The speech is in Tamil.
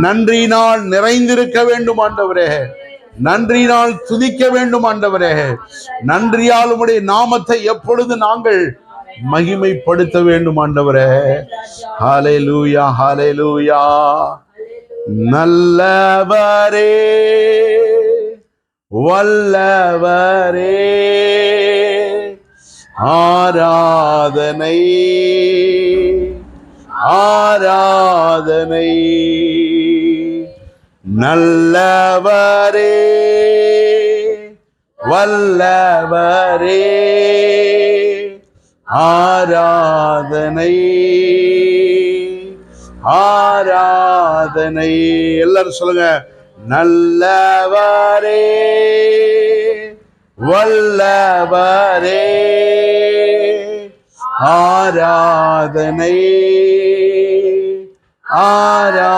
நன்றியினால் நிறைந்திருக்க வேண்டும் ஆண்டவரே. நன்றியினால் துதிக்க வேண்டும் ஆண்டவரே. நன்றியால் உடைய நாமத்தை எப்பொழுது நாங்கள் மகிமைப்படுத்த வேண்டும் ஆண்டவரே. ஹalleluya ஹalleluya. நல்லவரே வல்லவரே. ஆராதனை ஆராதனை. நல்லவரே வல்லவரே. ஆராதனை ஆராதனை. எல்லாரும் சொல்லுங்க நல்லவரே வல்லவரே. ஆராதனை ஆராதனை.